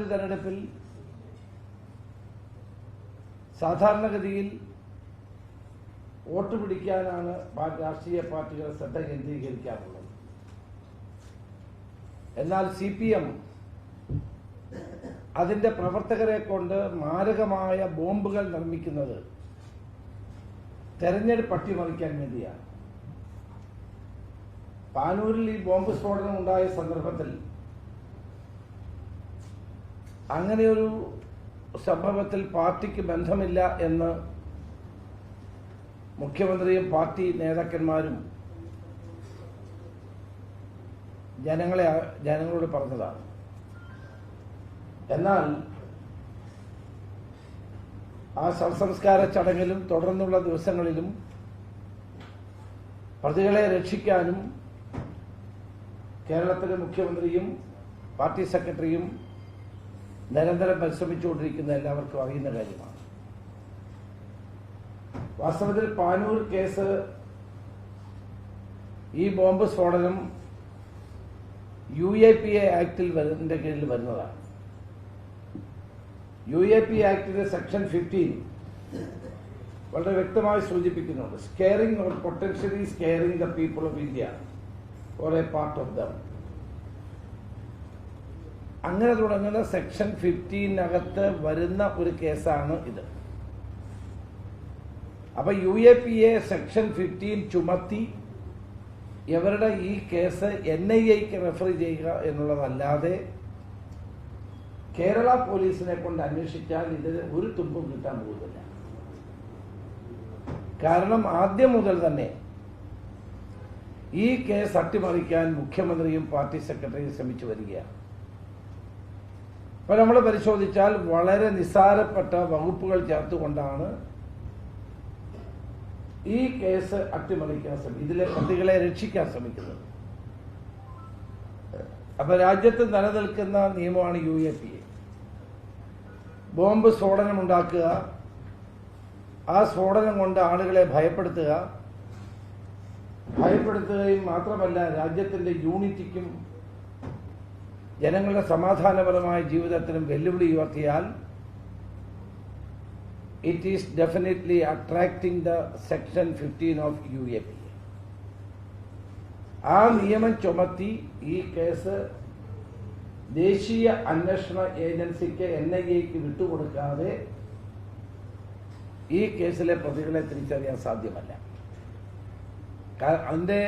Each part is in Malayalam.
ഒരു തെരഞ്ഞെടുപ്പിൽ സാധാരണഗതിയിൽ വോട്ട് പിടിക്കാനാണ് രാഷ്ട്രീയ പാർട്ടികൾ ശ്രദ്ധ കേന്ദ്രീകരിക്കാറുള്ളത്. എന്നാൽ സി പി എം അതിന്റെ പ്രവർത്തകരെ കൊണ്ട് മാരകമായ ബോംബുകൾ നിർമ്മിക്കുന്നത് തെരഞ്ഞെടുപ്പ് അട്ടിമറിക്കാൻ വേണ്ടിയാണ്. പാനൂരിൽ ഈ ബോംബ് സ്ഫോടനം ഉണ്ടായ സന്ദർഭത്തിൽ അങ്ങനെയൊരു സംഭവത്തിൽ പാർട്ടിക്ക് ബന്ധമില്ല എന്ന് മുഖ്യമന്ത്രിയും പാർട്ടി നേതാക്കന്മാരും ജനങ്ങളെ ജനങ്ങളോട് പറഞ്ഞതാണ്. എന്നാൽ ആ ശവസംസ്കാര ചടങ്ങിലും തുടർന്നുള്ള ദിവസങ്ങളിലും പ്രതികളെ രക്ഷിക്കാനും കേരളത്തിലെ മുഖ്യമന്ത്രിയും പാർട്ടി സെക്രട്ടറിയും നിരന്തരം പരിശ്രമിച്ചുകൊണ്ടിരിക്കുന്ന എല്ലാവർക്കും അറിയുന്ന കാര്യമാണ്. വാസ്തവത്തിൽ പാനൂർ കേസ് ഈ ബോംബ് സ്ഫോടനം യു എ പി എ ആക്ടിൽ വരുന്നതിന്റെ കീഴിൽ വരുന്നതാണ്. യു എ പി ആക്ടിന്റെ സെക്ഷൻ ഫിഫ്റ്റീൻ വളരെ വ്യക്തമായി സൂചിപ്പിക്കുന്നുണ്ട്. Scaring or potentially scaring the people of India or a part of them അങ്ങനെ തുടങ്ങുന്ന സെക്ഷൻ ഫിഫ്റ്റീനകത്ത് വരുന്ന ഒരു കേസാണ് ഇത്. അപ്പൊ U A P A section fifteen ചുമത്തി ഇവരുടെ ഈ കേസ് എൻ ഐ എക്ക് റെഫർ ചെയ്യുക എന്നുള്ളതല്ലാതെ കേരള പോലീസിനെ കൊണ്ട് അന്വേഷിച്ചാൽ ഇതിന് ഒരു തുമ്പും കിട്ടാൻ പോകുന്നില്ല. കാരണം ആദ്യം മുതൽ തന്നെ ഈ കേസ് അട്ടിമറിക്കാൻ മുഖ്യമന്ത്രിയും പാർട്ടി സെക്രട്ടറിയും ശ്രമിച്ചു വരികയാണ്. അപ്പൊ നമ്മൾ പരിശോധിച്ചാൽ വളരെ നിസ്സാരപ്പെട്ട വകുപ്പുകൾ ചേർത്തുകൊണ്ടാണ് ഈ കേസ് അട്ടിമറിക്കാൻ ശ്രമിക്കുന്നത് ഇതിലെ പ്രതികളെ രക്ഷിക്കാൻ ശ്രമിക്കുന്നത്. അപ്പൊ രാജ്യത്ത് നിലനിൽക്കുന്ന നിയമമാണ് യു എ പി ബോംബ് സ്ഫോടനം ഉണ്ടാക്കുക ആ സ്ഫോടനം കൊണ്ട് ആളുകളെ ഭയപ്പെടുത്തുക. ഭയപ്പെടുത്തുകയും മാത്രമല്ല രാജ്യത്തിന്റെ യൂണിറ്റിക്കും ജനങ്ങളുടെ സമാധാനപരമായ ജീവിതത്തിനും വെല്ലുവിളി ഉയർത്തിയാൽ it is definitely attracting the section fifteen of U A P ആ നിയമം ചുമത്തി ഈ കേസ് ദേശീയ അന്വേഷണ ഏജൻസിക്ക് എൻ ഐ എക്ക് വിട്ടുകൊടുക്കാതെ ഈ കേസിലെ പ്രതികളെ തിരിച്ചറിയാൻ സാധ്യമല്ല. അതിന്റെ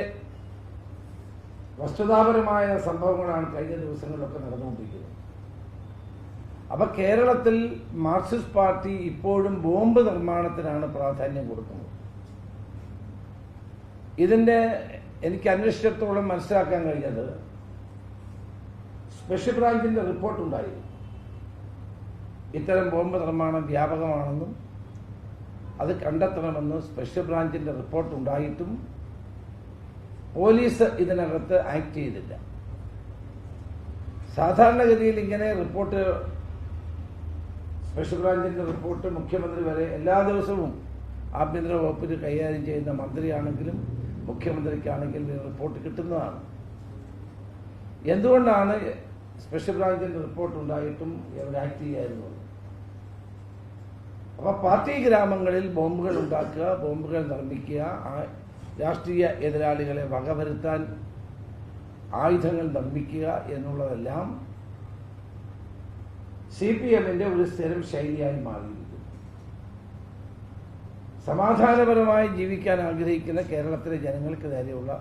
വസ്തുതാപരമായ സംഭവങ്ങളാണ് കഴിഞ്ഞ ദിവസങ്ങളിലൊക്കെ നടന്നുകൊണ്ടിരിക്കുന്നത്. അപ്പൊ കേരളത്തിൽ മാർക്സിസ്റ്റ് പാർട്ടി ഇപ്പോഴും ബോംബ് നിർമ്മാണത്തിനാണ് പ്രാധാന്യം കൊടുക്കുന്നത്. ഇതിന്റെ എനിക്ക് അന്വേഷിച്ചിടത്തോളം മനസ്സിലാക്കാൻ കഴിഞ്ഞത് സ്പെഷ്യൽ ബ്രാഞ്ചിന്റെ റിപ്പോർട്ട് ഉണ്ടായി ഇത്തരം ബോംബ് നിർമ്മാണം വ്യാപകമാണെന്നും അത് കണ്ടെത്തണമെന്ന് സ്പെഷ്യൽ ബ്രാഞ്ചിന്റെ റിപ്പോർട്ട് ഉണ്ടായിട്ടും പോലീസ് ഇതിനകത്ത് ആക്ട് ചെയ്തില്ല. സാധാരണഗതിയിൽ ഇങ്ങനെ റിപ്പോർട്ട് സ്പെഷ്യൽ ബ്രാഞ്ചിന്റെ റിപ്പോർട്ട് മുഖ്യമന്ത്രി വരെ എല്ലാ ദിവസവും ആഭ്യന്തര വകുപ്പിന് കൈകാര്യം ചെയ്യുന്ന മന്ത്രിയാണെങ്കിലും മുഖ്യമന്ത്രിക്കാണെങ്കിലും റിപ്പോർട്ട് കിട്ടുന്നതാണ്. എന്തുകൊണ്ടാണ് സ്പെഷ്യൽ ബ്രാഞ്ചിന്റെ റിപ്പോർട്ട് ഉണ്ടായിട്ടും ഇവർ ആക്ട് ചെയ്യായിരുന്നത് അപ്പൊ പാർട്ടി ഗ്രാമങ്ങളിൽ ബോംബുകൾ ഉണ്ടാക്കുക ബോംബുകൾ നിർമ്മിക്കുക രാഷ്ട്രീയ എതിരാളികളെ വകവരുത്താൻ ആയുധങ്ങൾ നിർമ്മിക്കുക എന്നുള്ളതെല്ലാം സി പി എമ്മിന്റെ ഒരു സ്ഥിരം ശൈലിയായി മാറിയിരിക്കുന്നു. സമാധാനപരമായി ജീവിക്കാൻ ആഗ്രഹിക്കുന്ന കേരളത്തിലെ ജനങ്ങൾക്ക് നേരെയുള്ള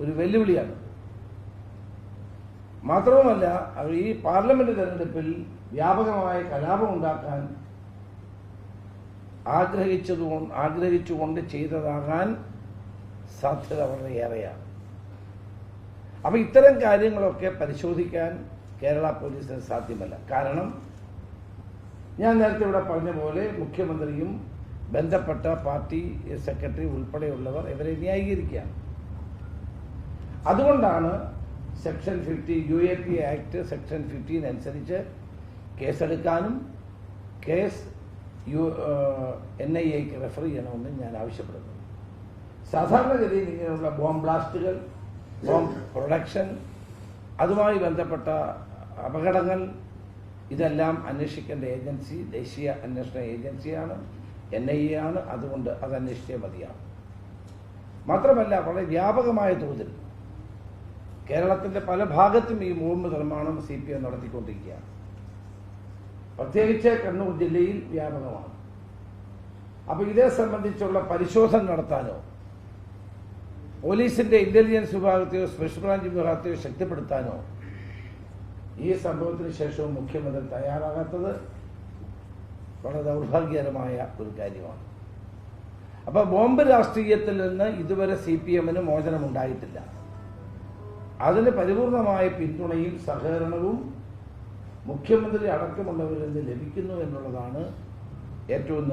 ഒരു വെല്ലുവിളിയാണ്. മാത്രവുമല്ല ഈ പാർലമെന്റ് തെരഞ്ഞെടുപ്പിൽ വ്യാപകമായ കലാപം ഉണ്ടാക്കാൻ ആഗ്രഹിച്ചതുകൊണ്ട് ആഗ്രഹിച്ചുകൊണ്ട് ചെയ്തതാകാൻ സാധ്യത വളരെ ഏറെയാണ്. അപ്പം ഇത്തരം കാര്യങ്ങളൊക്കെ പരിശോധിക്കാൻ കേരള പോലീസിന് സാധ്യമല്ല. കാരണം ഞാൻ നേരത്തെ ഇവിടെ പറഞ്ഞ പോലെ മുഖ്യമന്ത്രിയും ബന്ധപ്പെട്ട പാർട്ടി സെക്രട്ടറി ഉൾപ്പെടെയുള്ളവർ ഇവരെ ന്യായീകരിക്കുകയാണ്. അതുകൊണ്ടാണ് section fifty U A P act section fifteen അനുസരിച്ച് കേസെടുക്കാനും കേസ് യു എൻ ഐ എക്ക് റെഫർ ചെയ്യണമെന്ന് ഞാൻ ആവശ്യപ്പെടുന്നു. സാധാരണഗതിയിൽ ഇങ്ങനെയുള്ള ബോംബ് ബ്ലാസ്റ്റുകൾ ബോംബ് പ്രൊഡക്ഷൻ അതുമായി ബന്ധപ്പെട്ട അപകടങ്ങൾ ഇതെല്ലാം അന്വേഷിക്കേണ്ട ഏജൻസി ദേശീയ അന്വേഷണ ഏജൻസിയാണ് എൻ ഐ എ ആണ്. അതുകൊണ്ട് അത് അന്വേഷിച്ചേ മതിയാവും. മാത്രമല്ല വളരെ വ്യാപകമായ തോതിൽ കേരളത്തിന്റെ പല ഭാഗത്തും ഈ ബോംബ് നിർമ്മാണം സി പി എം നടത്തിക്കൊണ്ടിരിക്കുകയാണ്. പ്രത്യേകിച്ച് കണ്ണൂർ ജില്ലയിൽ വ്യാപകമാണ്. അപ്പോൾ ഇതേ സംബന്ധിച്ചുള്ള പരിശോധന നടത്താനോ പോലീസിന്റെ ഇന്റലിജൻസ് വിഭാഗത്തെയോ സ്പെഷ്യൽ ബ്രാഞ്ച് വിഭാഗത്തെയോ ശക്തിപ്പെടുത്താനോ ഈ സംഭവത്തിന് ശേഷവും മുഖ്യമന്ത്രി തയ്യാറാകാത്തത് വളരെ ദൗർഭാഗ്യകരമായ ഒരു കാര്യമാണ്. അപ്പൊ ബോംബ് രാഷ്ട്രീയത്തിൽ നിന്ന് ഇതുവരെ സി പി എമ്മിന് മോചനമുണ്ടായിട്ടില്ല. അതിന് പരിപൂർണമായ പിന്തുണയും സഹകരണവും മുഖ്യമന്ത്രി അടക്കമുള്ളവരിൽ നിന്ന് ലഭിക്കുന്നു എന്നുള്ളതാണ് ഏറ്റവും